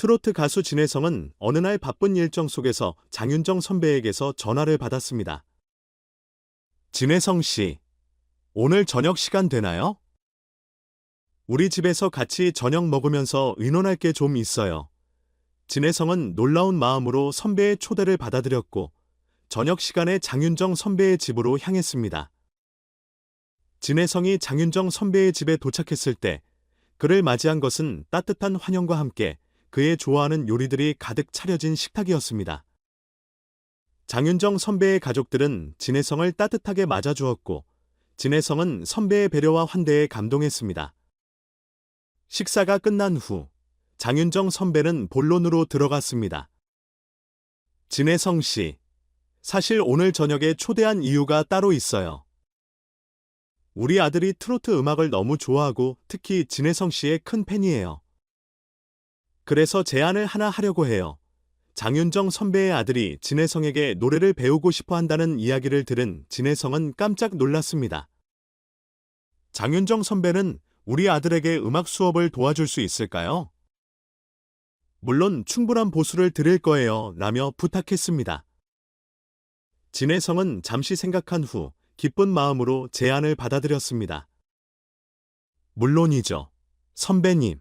트로트 가수 진혜성은 어느 날 바쁜 일정 속에서 장윤정 선배에게서 전화를 받았습니다. 진혜성 씨, 오늘 저녁 시간 되나요? 우리 집에서 같이 저녁 먹으면서 의논할 게 좀 있어요. 진혜성은 놀라운 마음으로 선배의 초대를 받아들였고, 저녁 시간에 장윤정 선배의 집으로 향했습니다. 진혜성이 장윤정 선배의 집에 도착했을 때, 그를 맞이한 것은 따뜻한 환영과 함께 그의 좋아하는 요리들이 가득 차려진 식탁이었습니다. 장윤정 선배의 가족들은 진혜성을 따뜻하게 맞아주었고, 진혜성은 선배의 배려와 환대에 감동했습니다. 식사가 끝난 후, 장윤정 선배는 본론으로 들어갔습니다. 진혜성 씨, 사실 오늘 저녁에 초대한 이유가 따로 있어요. 우리 아들이 트로트 음악을 너무 좋아하고 특히 진혜성 씨의 큰 팬이에요. 그래서 제안을 하나 하려고 해요. 장윤정 선배의 아들이 진혜성에게 노래를 배우고 싶어 한다는 이야기를 들은 진혜성은 깜짝 놀랐습니다. 장윤정 선배는 우리 아들에게 음악 수업을 도와줄 수 있을까요? 물론 충분한 보수를 드릴 거예요. 라며 부탁했습니다. 진혜성은 잠시 생각한 후 기쁜 마음으로 제안을 받아들였습니다. 물론이죠. 선배님.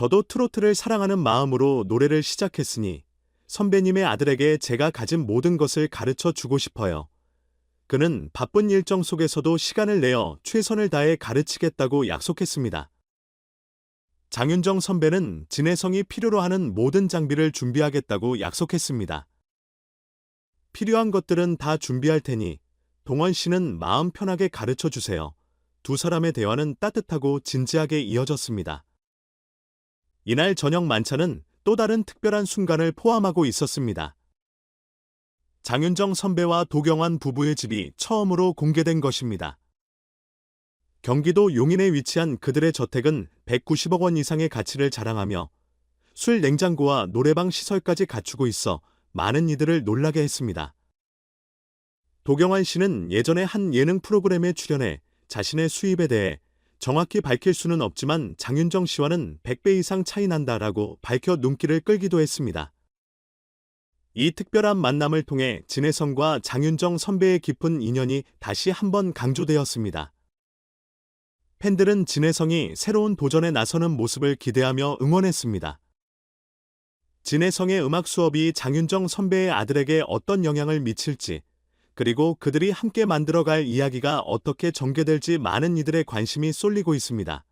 저도 트로트를 사랑하는 마음으로 노래를 시작했으니 선배님의 아들에게 제가 가진 모든 것을 가르쳐 주고 싶어요. 그는 바쁜 일정 속에서도 시간을 내어 최선을 다해 가르치겠다고 약속했습니다. 장윤정 선배는 진혜성이 필요로 하는 모든 장비를 준비하겠다고 약속했습니다. 필요한 것들은 다 준비할 테니 동원 씨는 마음 편하게 가르쳐 주세요. 두 사람의 대화는 따뜻하고 진지하게 이어졌습니다. 이날 저녁 만찬은 또 다른 특별한 순간을 포함하고 있었습니다. 장윤정 선배와 도경환 부부의 집이 처음으로 공개된 것입니다. 경기도 용인에 위치한 그들의 저택은 190억 원 이상의 가치를 자랑하며 술 냉장고와 노래방 시설까지 갖추고 있어 많은 이들을 놀라게 했습니다. 도경환 씨는 예전에 한 예능 프로그램에 출연해 자신의 수입에 대해 정확히 밝힐 수는 없지만 장윤정 씨와는 100배 이상 차이 난다라고 밝혀 눈길을 끌기도 했습니다. 이 특별한 만남을 통해 진혜성과 장윤정 선배의 깊은 인연이 다시 한번 강조되었습니다. 팬들은 진혜성이 새로운 도전에 나서는 모습을 기대하며 응원했습니다. 진혜성의 음악 수업이 장윤정 선배의 아들에게 어떤 영향을 미칠지, 그리고 그들이 함께 만들어갈 이야기가 어떻게 전개될지 많은 이들의 관심이 쏠리고 있습니다.